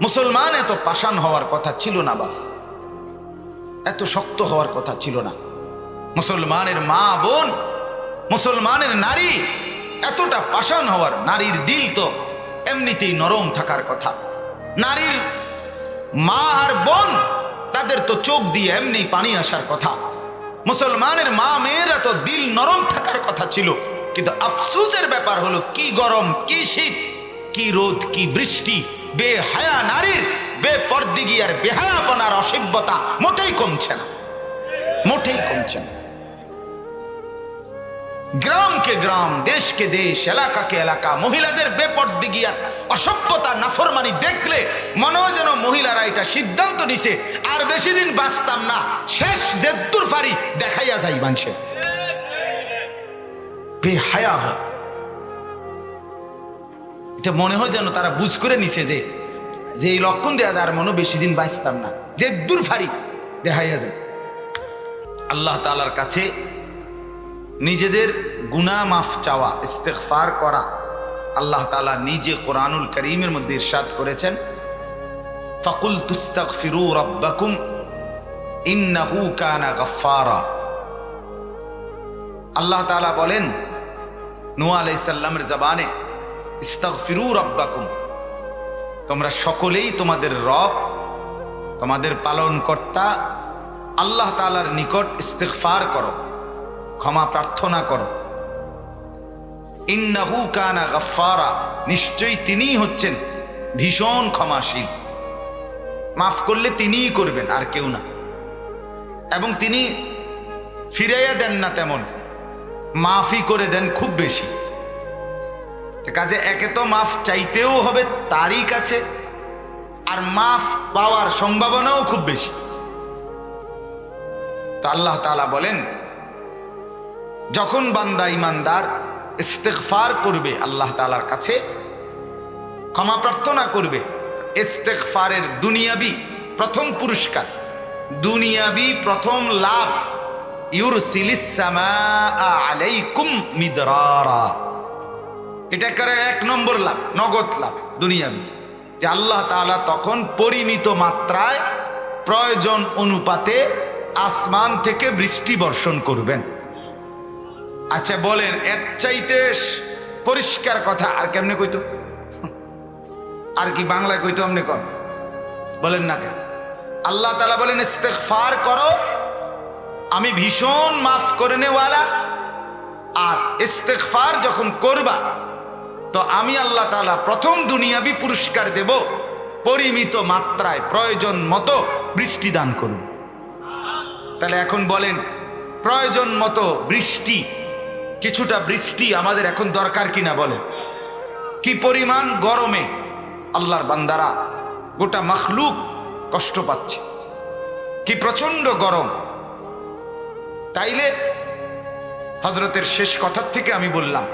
মুসলমান এত পাষাণ হওয়ার কথা ছিল না, বাস। এত শক্ত হওয়ার কথা ছিল না। মুসলমানের মা বোন, মুসলমানের নারী, এতটা পাষাণ হওয়ার নারীর দিল তো এমনিতেই নরম থাকার কথা। নারীর মা আর বোন, তাদের তো চোখ দিয়ে এমনি পানি আসার কথা। মুসলমানের মা মেয়েরা তো দিল নরম থাকার কথা ছিল। কিন্তু আফসুসের ব্যাপার হলো, কি গরম, কি শীত, কি রোদ, কি বৃষ্টি বেহায়া নারীর বেপর্দিগি আর বেহায়াপনার অসভ্যতা মোটেই কমছে না, মোটেই কমছে না। গ্রামকে গ্রাম, দেশকে দেশ, এলাকাকে এলাকা, মহিলাদের বেপর্দিগিয়ার অসভ্যতা, নাফরমানি দেখলে মনে হয় যেন মহিলারা এটা সিদ্ধান্ত নিছে, আর বেশি দিন বাঁচতাম না। শেষ জেদ্দুর ফারি দেখাইয়া যাই মানুষের বেহায়া হয়। এটা মনে হয় যেন তারা বুঝ করে নিছে যে যে এই লক্ষণ দেওয়া যায় আর মনে বেশি দিন বাঁচতাম না। জেদ্দুর ফারি দেখাইয়া যায়। আল্লাহ তালার কাছে নিজেদের গুনা মাফ চাওয়া, ইস্তেগফার করা আল্লাহ তালা নিজে কোরআনুল করিমের মধ্যে ইরশাদ করেছেন। ফাকুল তুস্তাক ফিরু রব্বাকুম, ইন্নাহু কানা গফারা আল্লাহ তালা বলেন নুয়া আলাইসাল্লামের জবানে ইস্তাক ফিরু রব্বাকুম। তোমরা সকলেই তোমাদের রব, তোমাদের পালন কর্তা আল্লাহ তালার নিকট ইস্তেগফার করো, ক্ষমা প্রার্থনা করো। ইন্নাহু কানা গফারা নিশ্চয়ই তিনিই হচ্ছেন ভীষণ ক্ষমাশীল। মাফ করলে তিনিই করবেন, আর কেউ না। এবং তিনি ফিরাইয়া দেন না তেমন, মাফই করে দেন খুব বেশি। কাজে একে তো মাফ চাইতেও হবে তারই কাছে, আর মাফ পাওয়ার সম্ভাবনাও খুব বেশি। তা আল্লাহ তালা বলেন, যখন বান্দা ইমানদার ইস্তেকফার করবে আল্লাহ তালার কাছে, ক্ষমা প্রার্থনা করবে ইস্তেকফারের দুনিয়াবি প্রথম পুরস্কার, দুনিয়াবি প্রথম লাভ আলাইকুম মিদরারা। এটা করে এক নম্বর লাভ, নগদ লাভ দুনিয়াবি যে আল্লাহ তালা তখন পরিমিত মাত্রায় প্রয়োজন অনুপাতে আসমান থেকে বৃষ্টি বর্ষণ করবেন। আচ্ছা বলেন, এর চাইতে পরিষ্কার কথা আর কেমনে কইতো? আর কি বাংলায় কইতো আপনি কন? বলেন না কেন? আল্লাহ তালা বলেন, ইস্তেগফার করো, আমি ভীষণ মাফ করে নেওয়ালা। আর ইস্তেগফার যখন করবা তো আমি আল্লাহ তালা প্রথম দুনিয়াবি পুরস্কার দেব, পরিমিত মাত্রায়, প্রয়োজন মতো বৃষ্টি দান করুন। তাহলে এখন বলেন, প্রয়োজন মতো বৃষ্টি, কিছুটা বৃষ্টি আমাদের এখন দরকার কিনা বলেন? কি পরিমাণ গরমে আল্লাহর বান্দারা গোটা মখলুক কষ্ট পাচ্ছে? কি প্রচণ্ড গরম? তাইলে হজরতের শেষ কথার থেকে আমি বললাম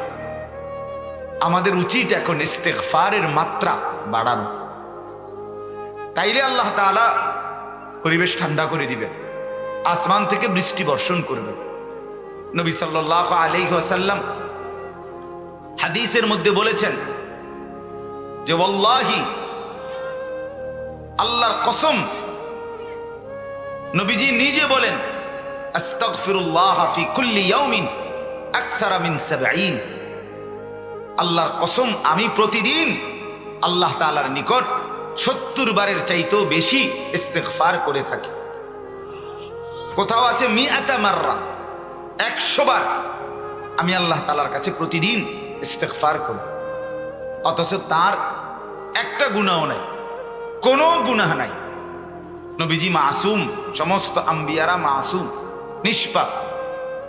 আমাদের উচিত এখন ইস্তেকফারের মাত্রা বাড়ানো। তাইলে আল্লাহ তাআলা পরিবেশ ঠান্ডা করে দিবেন, আসমান থেকে বৃষ্টি বর্ষণ করবেন। নবী সাল্লাহ আলাইসাল্লাম হাদিসের মধ্যে বলেছেন যে, ওয়াল্লাহি, আল্লাহর কসম নবীজি নিজে বলেন, আস্তাগফিরুল্লাহ ফি কুল্লি ইয়াউমিন আকসারা মিন 70 আল্লাহর কসম, আমি প্রতিদিন আল্লাহ তালার নিকট সত্তর বারের চাইতেও বেশি ইস্তেগফার করে থাকি। কোথাও আছে মিআতা মাররা, একশো বার আমি আল্লাহ তালার কাছে প্রতিদিন ইস্তেকফার করি। অথচ তার একটা গুণাও নাই, কোনো গুনাহ নাই। নবীজি মাসুম, সমস্ত আম্বিয়ারা মাসুম, নিষ্পাপ।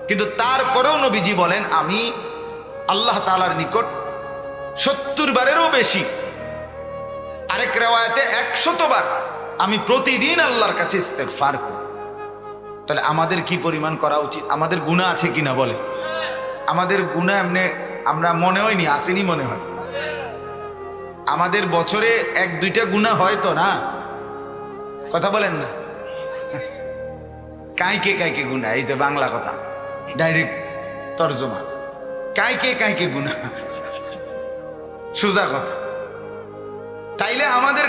কিন্তু তারপরেও নবীজি বলেন, আমি আল্লাহ তালার নিকট সত্তর বারেরও বেশি। আরেক রেওয়ায়তে একশতবার আমি প্রতিদিন আল্লাহর কাছে ইস্তেকফার করি। তাহলে আমাদের কি পরিমাণ করা উচিত? আমাদের গুণা আছে কিনা বলে আমাদের গুণা এমনি আমরা মনে হয়নি, আসেনি মনে হয়। আমাদের বছরে এক দুইটা গুণা হয় তো না? কথা বলেন না। কাইকে কাইকে গুণা এই তো বাংলা কথা। ডাইরেক্ট তর্জমা। কাইকে কাইকে গুণা সোজা কথা। তাইলে আমাদের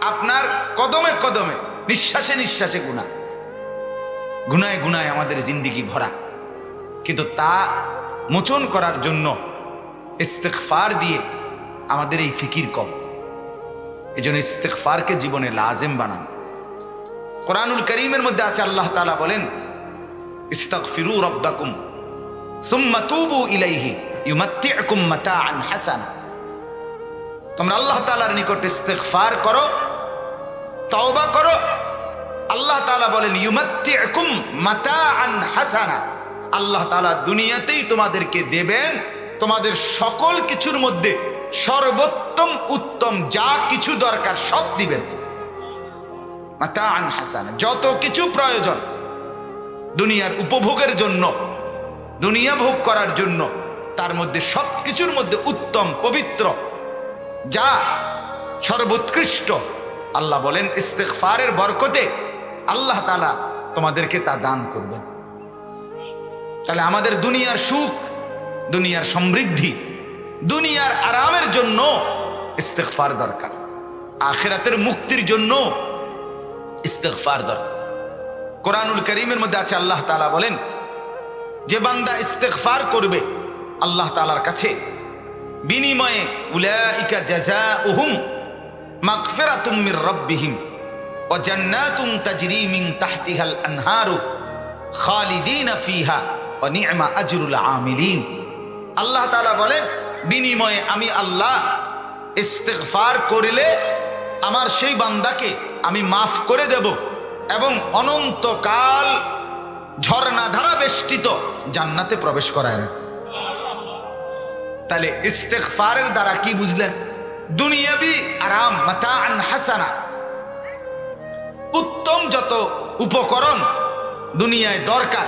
আপনার কদমে কদমে, নিঃশ্বাসে নিঃশ্বাসে গুণা গুনায় গুনায় আমাদের জিন্দিগি ভরা। কিন্তু তা মোচন করার জন্য ইস্তেকফার দিয়ে আমাদের এই ফিকির কম। এই জন্য ইস্তেকফারকে জীবনে লাজেম বানান। কোরআনুল করিমের মধ্যে আছে, আল্লাহ তালা বলেন, ইস্তাগফিরু রব্বাকুম, সুম্মা তুবু ইলাইহি ইউমাত্তিউকুম মাতাআন হাসানা। তোমরা আল্লাহ তাআলার নিকট ইস্তেগফার করো, তওবা করো। আল্লাহ তাআলা বলেন ইউমাত্তিউকুম মাতাআন হাসানা। আল্লাহ তালা দুনিয়াতেই তোমাদেরকে দেবেন, তোমাদের সকল কিছুর মধ্যে সর্বোত্তম, উত্তম যা কিছু দরকার সব দিবেন। মাতাআন হাসানা, যত কিছু প্রয়োজন দুনিয়ার উপভোগের জন্য, দুনিয়া ভোগ করার জন্য, তার মধ্যে সব কিছুর মধ্যে উত্তম, পবিত্র যা সর্বোৎকৃষ্ট। আল্লাহ বলেন ইস্তেকফারের বরকতে আল্লাহ তালা তোমাদেরকে তা দান করবেন। তাহলে আমাদের দুনিয়ার সুখ, দুনিয়ার সমৃদ্ধি, দুনিয়ার আরামের জন্য ইস্তেকফার দরকার। আখেরাতের মুক্তির জন্য ইস্তেকফার দরকার। কোরআনুল করিমের মধ্যে আছে, আল্লাহ তালা বলেন, যে বান্দা ইস্তেকফার করবে, আল্লাহ তালার কাছে বিনিময়ে উলাইকা জাযাউহুম মাগফিরাতুম মির রাব্বিহিম ওয়া জান্নাতুন তাজরি মিন তাহতিহাল আনহারু খালিদিনা ফিহা ওয়া নি'মা আজরুল আমিলিন। আল্লাহ তাআলা বলেন, বিনিময়ে আমি আল্লাহ ইস্তেগফার করিলে আমার সেই বান্দাকে আমি মাফ করে দেব এবং অনন্তকাল ঝর্ণাধারা বেষ্টিত জান্নাতে প্রবেশ করায় রাখব। তাহলে ইস্তেগফারের দ্বারা কি বুঝলেন? দুনিয়াবি আরাম মাতাআন হাসানা। উত্তম যত উপকরণ দুনিয়ায় দরকার,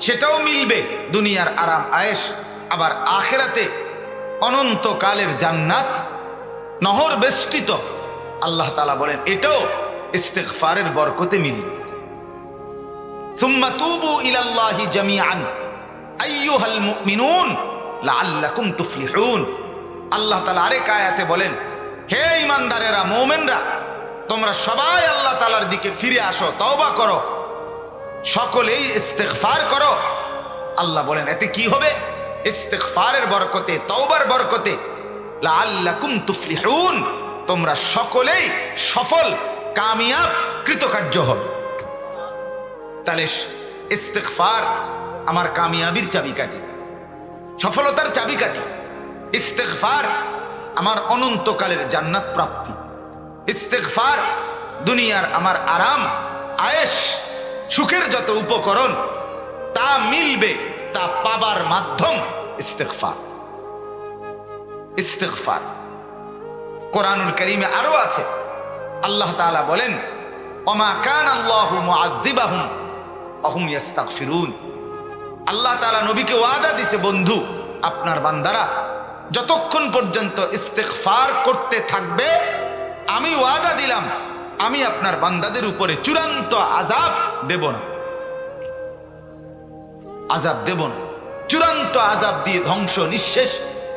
সেটাও মিলবে দুনিয়ার আরাম আয়েশ। আবার আখেরাতে অনন্তকালের জান্নাত নহর বেষ্টিত। আল্লাহ তালা বলেন, এটাও ইস্তেগফারের বরকতে মিলবে। সুম্মা তুবু ইলাল্লাহি জামিআন। আইয়ুহাল মুমিনুন। লাআল্লাকুম তুফলিহুন। আল্লাহ তাআলা আরেক আয়াতে বলেন, হে ইমানদারেরা মুমিনরা, তোমরা সবাই আল্লাহ তাআলার দিকে ফিরে আসো, তওবা করো, সকলেই ইস্তেগফার করো। আল্লাহ বলেন, এতে কি হবে? ইস্তেগফারের বরকতে, তওবার বরকতে, লাআল্লাকুম তুফলিহুন, তোমরা সকলেই সফল, কামিয়াব, কৃতকার্য হবে। তাহলে ইস্তেগফার আমার কামিয়াবির চাবিকাঠি। সফলতার চাবিকাঠি। ইস্তেগফার আমার অনন্তকালের জান্নাত প্রাপ্তি। ইস্তেগফার দুনিয়ার আমার আরাম, আয়েশ, সুখের যত উপকরণ, তা মিলবে, তা পাবার মাধ্যম ইস্তেগফার। ইস্তেগফার। কোরআনুল করিমে আরও আছে। আল্লাহ তাআলা বলেন, ওমা কান আল্লাহু মুআযযিবাহুম অহুম ইয়াস্তাগফিরুন। আল্লাহ তাআলা নবীকে ওয়াদা দিছে, বন্ধু, আপনার বান্দারা যতক্ষণ পর্যন্ত ইস্তেগফার করতে থাকবে, আমি ওয়াদা দিলাম, আমি আপনার বান্দাদের উপরে চূড়ান্ত আজাব দেব না। আজাব দেব না। চূড়ান্ত আজাব দিয়ে ধ্বংস নিঃশেষ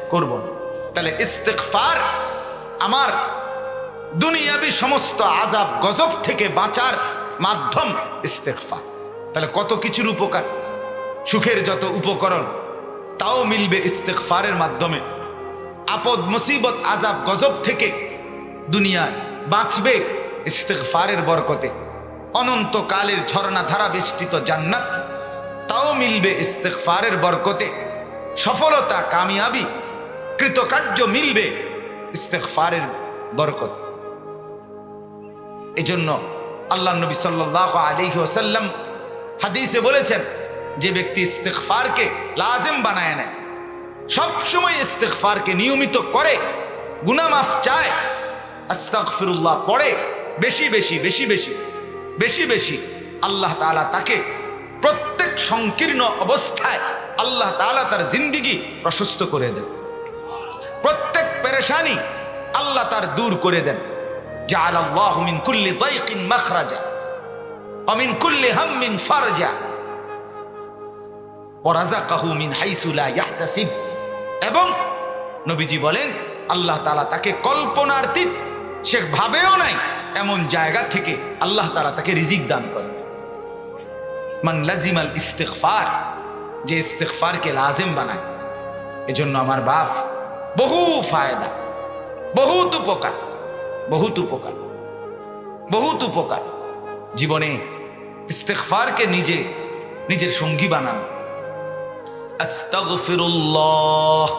করব না। তাহলে ইস্তেগফার আমার দুনিয়াবি সমস্ত আজাব গজব থেকে বাঁচার মাধ্যম ইস্তেগফার। তাহলে কত কিছুর উপকার? সুখের যত উপকরণ, তাও মিলবে ইস্তেগফারের মাধ্যমে। আপদ, মুসিবত আজাব গজব থেকে দুনিয়ায় বাঁচবে ইস্তেগফারের বরকতে। অনন্তকালের ঝর্ণা ধারা বেষ্টিত জান্নাত, তাও মিলবে ইস্তেগফারের বরকতে। সফলতা, কামিয়াবি, কৃতকার্য মিলবে ইস্তেগফারের বরকতে। এজন্য আল্লাহ নবী সাল্লাহ আলিহি ওসাল্লাম হাদিসে বলেছেন যে ব্যক্তি ইস্তেকফারকে লাজেম বানায় নেয় সবসময় ইস্তেকফারকে নিয়মিত করে গুনামাফ চায় আস্তাকফিরুল্লাহ পড়ে, বেশি বেশি বেশি বেশি বেশি বেশি, আল্লাহ তালা তাকে প্রত্যেক সংকীর্ণ অবস্থায় আল্লাহ তালা তার জিন্দিগি প্রশস্ত করে দেন। প্রত্যেক পেরেশানি আল্লাহ তার দূর করে দেন। যা আল্লাহ মিন কুল্লি দৈকিন মখরাজা অমিন কুল্লি হাম্মিন ফারজা ওরাজা কাহুমিন হাইসুলা এবং নবীজি বলেন, আল্লাহ তালা তাকে কল্পনার্থী সে ভাবেও নাই এমন জায়গা থেকে আল্লাহ তালা তাকে রিজিক দান করেন। মান লাজিমাল ইস্তেকফার যে ইস্তেকফারকে লাজেম বানায়, এজন্য আমার বাপ বহু ফায়দা, বহুত উপকার বহুত উপকার বহুত উপকার। জীবনে ইস্তেকফারকে নিজে, নিজের সঙ্গী বানানো আস্তাগফিরুল্লাহ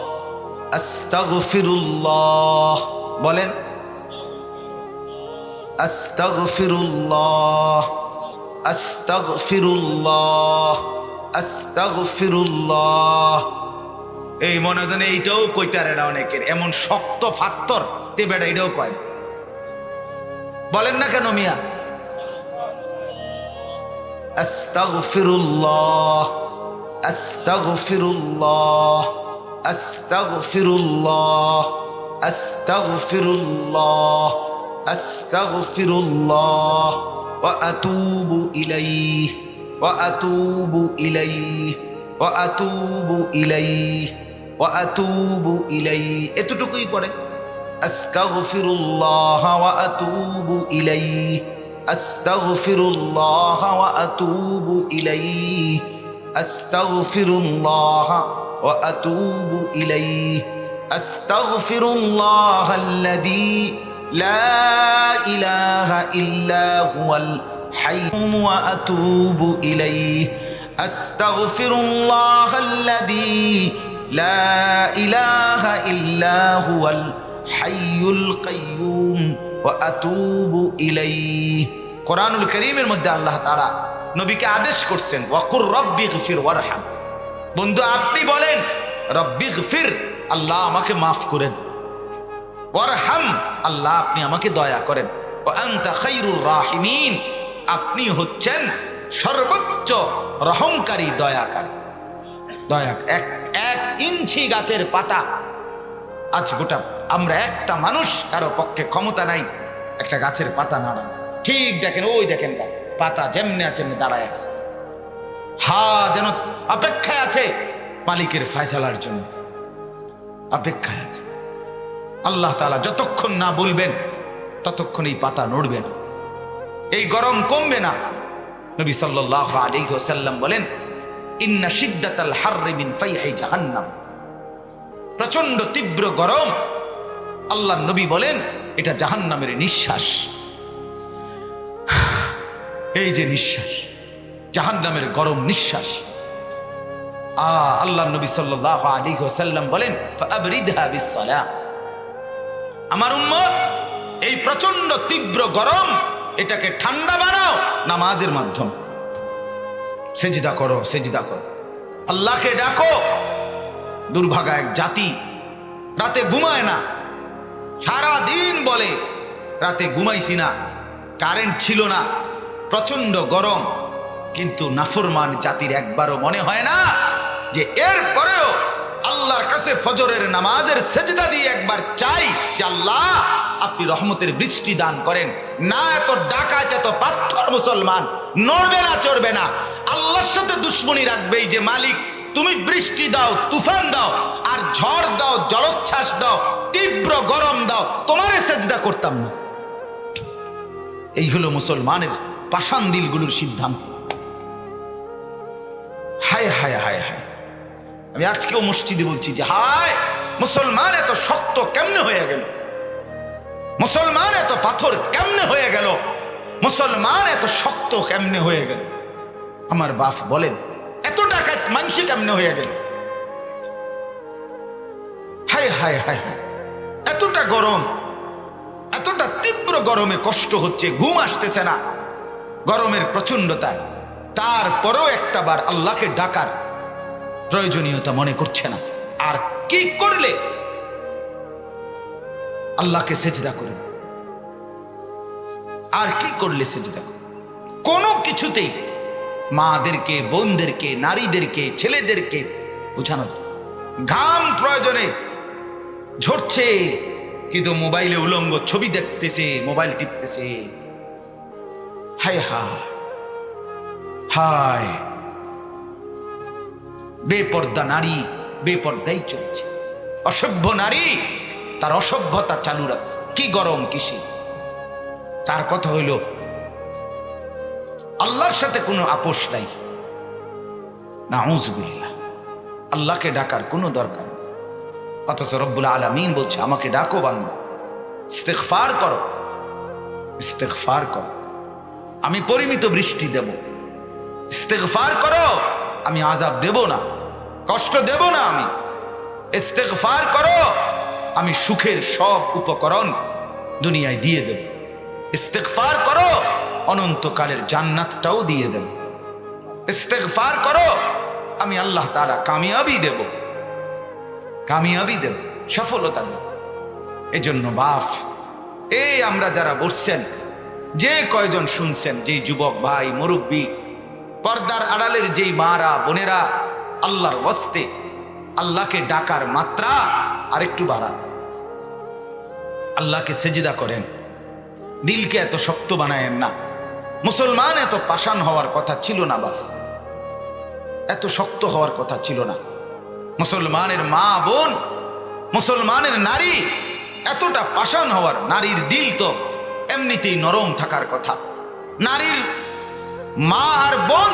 আস্তাগফিরুল্লাহ। বলেন, আস্তাগফিরুল্লাহ আস্তাগফিরুল্লাহ আস্তাগফিরুল্লাহ। এই মনে জানে এইটাও কইতারে না অনেকের, এমন শক্ত ফাত্তর। তে বেড়া এটাও কয়। বলেন না কেন মিয়া? আস্তাগফিরুল্লাহ। আস্তাগফিরুল্লাহ আস্তাগফিরুল্লাহ আস্তাগফিরুল্লাহ আস্তাগফিরুল্লাহ ওয়া আতুবু ইলাইহি ওয়া আতুবু ইলাইহি ওয়া আতুবু ইলাইহি ওয়া আতুবু ইলাইহি এতটুকুই পড়ে আস্তাগফিরুল্লাহ ওয়া আতুবু ইলাইহি আস্তাগফিরুল্লাহ ওয়া আতুবু ইলাইহি আস্তাগফিরুল্লাহ ওয়া আতুবু ইলাইহি আস্তাগফিরুল্লাহ আল্লাযী লা ইলাহা ইল্লা হুয়াল হাইয়্যুম ওয়া আতুবু ইলাইহি আস্তাগফিরুল্লাহ আল্লাযী লা ইলাহা ইল্লা হুয়াল হাইয়ুল কাইয়্যুম ওয়া আতুবু ইলাইহি কোরআনুল করিমের মধ্যে আল্লাহ তাআলা নবীকে আদেশ করছেন ওয়াকুর রব্বি গফির ওয়ারহাম। বন্ধু আপনি বলেন রব্বি গফির আল্লাহ আমাকে মাফ করে দেন। ওয়ারহাম আল্লাহ আপনি আমাকে দয়া করেন। ও আনতা খাইরুর রাহিমিন আপনি হচ্ছেন সর্বোচ্চ রহমকারী দয়াকারী। দয়া এক এক ইঞ্চি গাছের পাতা। আজ গোটা আমরা একটা মানুষ কারও পক্ষে ক্ষমতা নাই একটা গাছের পাতা নাড়া ঠিক দেখেন ওই দেখেন গা, পাতা যেমনি আছে দাঁড়ায় আছে। হা যেন অপেক্ষায় আছে মালিকের ফয়সালার জন্য। অপেক্ষায় আছে। আল্লাহ তালা যতক্ষণ না বলবেন, ততক্ষণ এই পাতা নড়বে না। এই গরম কমবে না। নবী সাল্লাল্লাহু আলাইহি ওয়াসাল্লাম বলেন, ইন্না শিদ্দাতাল হাররি মিন ফাইহি জাহান্নাম। প্রচণ্ড তীব্র গরম। আল্লাহ নবী বলেন, এটা জাহান্নামের নিঃশ্বাস। এই যে নিঃশ্বাস, জাহান্নামের গরম নিঃশ্বাস। আ আল্লাহ নবী সাল্লাল্লাহু আলাইহি ওয়াসাল্লাম বলেন আমার উম্মত, এই প্রচণ্ড তীব্র গরম, এটাকে ঠান্ডা বানাও, নামাজের মাধ্যমে। সেজিদা করো সেজিদা করো। আল্লাহকে ডাকো, দুর্ভাগা এক জাতি রাতে ঘুমায় না। সারা দিন বলে, রাতে ঘুমাইছি না, কারেন্ট ছিল না। প্রচণ্ড গরম। কিন্তু নাফরমান জাতির একবারও মনে হয় না যে এর পরেও আল্লাহর কাছে ফজরের নামাজের সেজদা দিয়ে একবার চাই যে আল্লাহ, আপনি রহমতের বৃষ্টি দান করেন। না এত ডাকাত, এত পাথর মুসলমান। নড়বে না, চড়বে না। আল্লাহর সাথে দুশ্মনী রাখবেই যে মালিক, তুমি বৃষ্টি দাও, তুফান দাও, আর ঝড় দাও, জলোচ্ছ্বাস দাও, তীব্র গরম দাও, তোমারে সেজদা করতাম না। এই হলো মুসলমানের পাষাণ দিলগুলোর সিদ্ধান্ত। হায় হায় হায় হায়। আমি আজকেও মসজিদে বলছি যে, হায়, মুসলমান এত শক্ত কেমনে হয়ে গেল? মুসলমান এত পাথর কেমনে হয়ে গেল? মুসলমান এত শক্ত কেমনে হয়ে গেল? আমার বাপ বলেন, এত ডাকাত মানসি কেমনে হয়ে গেল? হায় হায় হায় হায়। এতটা গরম, এতটা তীব্র গরমে কষ্ট হচ্ছে, ঘুম আসতেছে না। গরমের প্রচন্ডতায় তারপরেও একটা বার আল্লাহকে ডাকার প্রয়োজনীয়তা মনে করছে না। আর কি করলে? আল্লাহকে সেজদা করবে আর কি করলে সেজদা কোনো কিছুতেই মাদেরকে, বোনদেরকে, নারীদেরকে, ছেলেদেরকে বোঝানো ঘাম প্রয়োজনে ঝরছে, কিন্তু মোবাইলে উলঙ্গ ছবি দেখতেছে, মোবাইল টিপতেছে। হায় হায় হায় বেপর্দা নারী বেপর্দাই চলছে। অসভ্য নারী, তার অসভ্যতা চালু রাখছে। কি গরম কি শীত তার কথা হইল, আল্লাহর সাথে কোনো আপোষ নাই। না আল্লাহকে ডাকার কোনো দরকার নেই। অথচ রব্বুল আলমিন বলছে, আমাকে ডাকো বান্দা ইস্তেকফার করো। ইস্তেকফার করো। আমি পরিমিত বৃষ্টি দেব। ইস্তেকফার করো, আমি আজাব দেব না। কষ্ট দেব না আমি। ইস্তেকফার করো, আমি সুখের সব উপকরণ দুনিয়ায় দিয়ে দেব। ইস্তেকফার করো, অনন্তকালের জান্নাতটাও দিয়ে দেব। ইস্তেকফার করো, আমি আল্লাহ তারা কামিয়াবি দেব। কামিয়াবি দেব, সফলতা দেব। এজন্য বাফ, এই আমরা যারা বসছেন যে কয়জন শুনছেন, যেই যুবক ভাই, মুরব্বী, পর্দার আড়ালের যেই মারা, বোনেরা, আল্লাহর ওয়াস্তে, আল্লাহকে ডাকার মাত্রা আরেকটু বাড়ান। আল্লাহকে সেজিদা করেন। দিলকে এত শক্ত বানায়েন না। মুসলমান এত পাষাণ হওয়ার কথা ছিল না বাস। এত শক্ত হওয়ার কথা ছিল না। মুসলমানের মা বোন, মুসলমানের নারী, এতটা পাষাণ হওয়ার নারীর দিল তো এমনিতেই নরম থাকার কথা। নারীর মা আর বোন,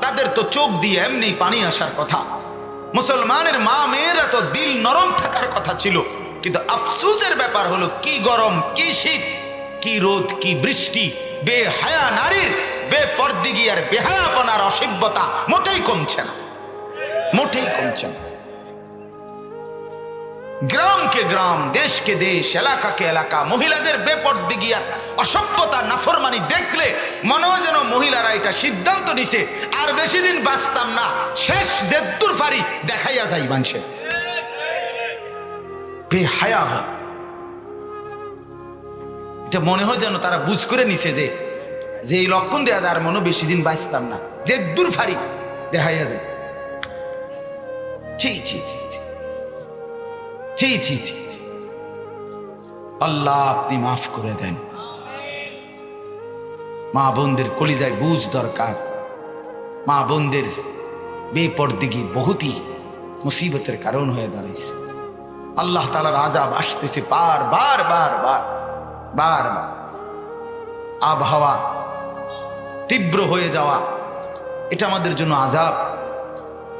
তাদের তো চোখ দিয়ে এমনি পানি আসার কথা। মুসলমানের মা মেয়েরা তো দিল নরম থাকার কথা ছিল। কিন্তু আফসুসের ব্যাপার হলো, কি গরম, কি শীত, কি রোদ, কি বৃষ্টি, বেহায়া নারীর, বেপর্দিগি আর বেহায়াপনার অসভ্যতা মোটেই কমছে না। মোটেই কমছে না। গ্রামকে গ্রাম দেশকে দেশ এলাকাকে এলাকা, মহিলাদের বেপর্দিগি আর অসভ্যতা, নাফরমানি দেখলে মনে হয় যেন মহিলারা এটা সিদ্ধান্ত নিছে, আর বেশি দিন বাঁচতাম না। শেষ জেদ্দুর ফারি দেখাইয়া যাই মানুষের। বেহায়া হয়। এটা মনে হয় যেন তারা বুঝ করে নিছে যে যে এই লক্ষণ দেয়া যায় আর মনে বেশি দিন বাঁচতাম না। যে দূর ফারি দেখাইয়া যায় ছি ছি ছি ছি। ছি ছি আল্লাহ আপনি মাফ করে দেন। মা বোনদের কলিজায় বুঝ দরকার। মা বোনদের বেপরদিগি বহুতই মুসিবতের কারণ হয়ে দাঁড়াইছে। আল্লাহ তালার আজাব আসতেছে বার বার বার বার বার বার। আবহাওয়া তীব্র হয়ে যাওয়া, এটা আমাদের জন্য আজাব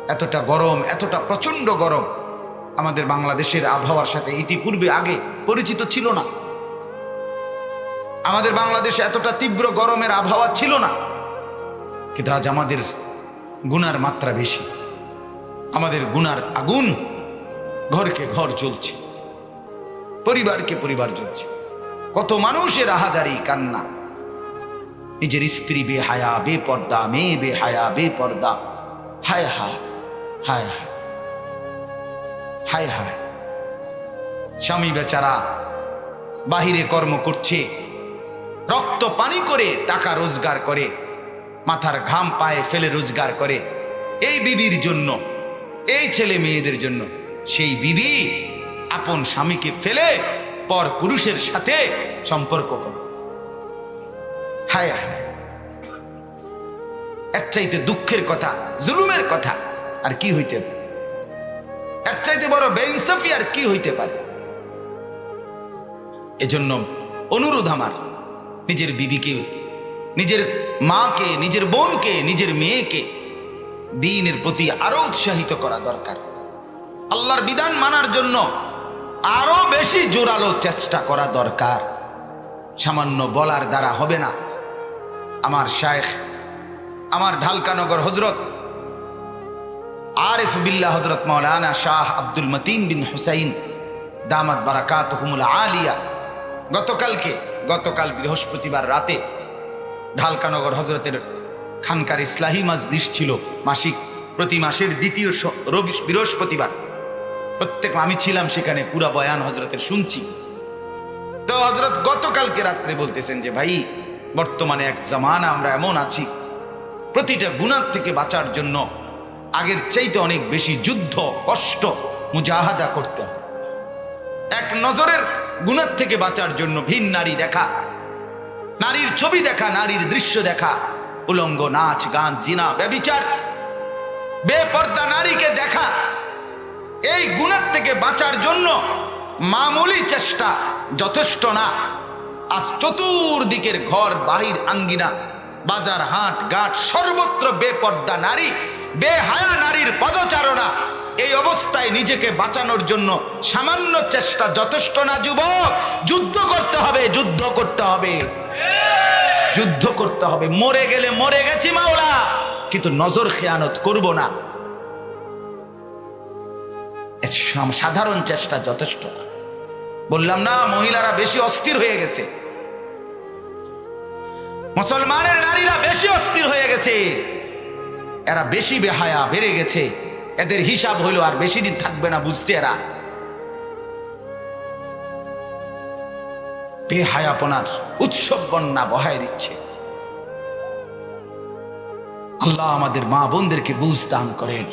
এতটা গরম, এতটা প্রচণ্ড গরম। আমাদের বাংলাদেশের আবহাওয়ার সাথে ইতিপূর্বে আগে পরিচিত ছিল না। আমাদের বাংলাদেশে এতটা তীব্র গরমের আবহাওয়া ছিল না। কিন্তু আজ আমাদের গুনার মাত্রা বেশি। আমাদের গুনার আগুন ঘরকে ঘর জ্বলছে। পরিবারকে পরিবার জ্বলছে। কত মানুষের আহাজারি কান্না। নিজের স্ত্রী বে হায়া বে পর্দা মেয়ে বে হায়া বে পর্দা হায় হায় হায় হায়। হায় হায়। স্বামী বেচারা বাহিরে কর্ম করছে, রক্ত পানি করে টাকা রোজগার করে, মাথার ঘাম পায়ে ফেলে রোজগার করে। এই বিবির জন্য, এই ছেলে মেয়েদের জন্য, সেই বিবি আপন স্বামীকে ফেলে পর পুরুষের সাথে সম্পর্ক কর। হায় হায়। এর চাইতে দুঃখের কথা, জুলুমের কথা, আর কি হইতে এর চাইতে বড় বেইনসাফি আর কি হইতে পারে? এজন্য অনুরোধ আমার, নিজের বিবিকে, নিজের মাকে, নিজের বোনকে, নিজের মেয়েকে দিনের প্রতি আরও উৎসাহিত করা দরকার। আল্লাহর বিধান মানার জন্য আরও বেশি জোরালো চেষ্টা করা দরকার। সামান্য বলার দ্বারা হবে না। আমার শায়েখ, আমার ঢালকানগর হজরত আরিফ বিল্লাহ হজরত মৌলানা শাহ আব্দুল মতিন বিন হুসাইন, দামাত বারাকাত হুমুল আলিয়া। গতকালকে, গতকাল বৃহস্পতিবার রাতে ঢালকানগর হজরতের খানকার ইসলাহী মাজদিস ছিল মাসিক, প্রতি মাসের দ্বিতীয় রবি, বৃহস্পতিবার। প্রত্যেক আমি ছিলাম সেখানে, পুরা বয়ান হজরতের শুনছি। তো হজরত গতকালকে রাত্রে বলতেছেন যে, ভাই, বর্তমানে এক জামানা আমরা এমন আছি, প্রতিটা গুণার থেকে বাঁচার জন্য আগের চাইতে অনেক বেশি যুদ্ধ, কষ্ট, মুজাহাদা করতে এক নজরের গুণার থেকে বাঁচার জন্য ভিন নারী দেখা, নারীর ছবি দেখা, নারীর দৃশ্য দেখা, উলঙ্গ নাচ, গান, জিনা, ব্যবিচার, বেপর্দা নারীকে দেখা। এই গুণের থেকে বাঁচার জন্য মামুলি চেষ্টা যথেষ্ট না। আজ চতুর্দিকের ঘর, বাহির আঙ্গিনা, বাজার হাট, ঘাট, সর্বত্র বেপর্দা নারী বেহায়া নারীর পদচারণা। এই অবস্থায় নিজেকে বাঁচানোর জন্য সামান্য চেষ্টা যথেষ্ট না, যুবক? যুদ্ধ করতে হবে, যুদ্ধ করতে হবে। যুদ্ধ করতে হবে। মরে গেলে মরে গেছি মাওলা, কিন্তু নজর খেয়ানত করব না। সাধারণ চেষ্টা যথেষ্ট না। বললাম, না, মহিলারা বেশি অস্থির হয়ে গেছে। মুসলমানের নারীরা বেশি অস্থির হয়ে গেছে। এরা বেশি বেহায়া, বেড়ে গেছে। এদের হিসাব হইল আর বেশি দিন থাকবে না বুঝতে এরা। বেহায়াপনার উৎসব বন্যা বহায় দিচ্ছে। আল্লাহ আমাদের মা বোনদেরকে বুঝ দান করেন।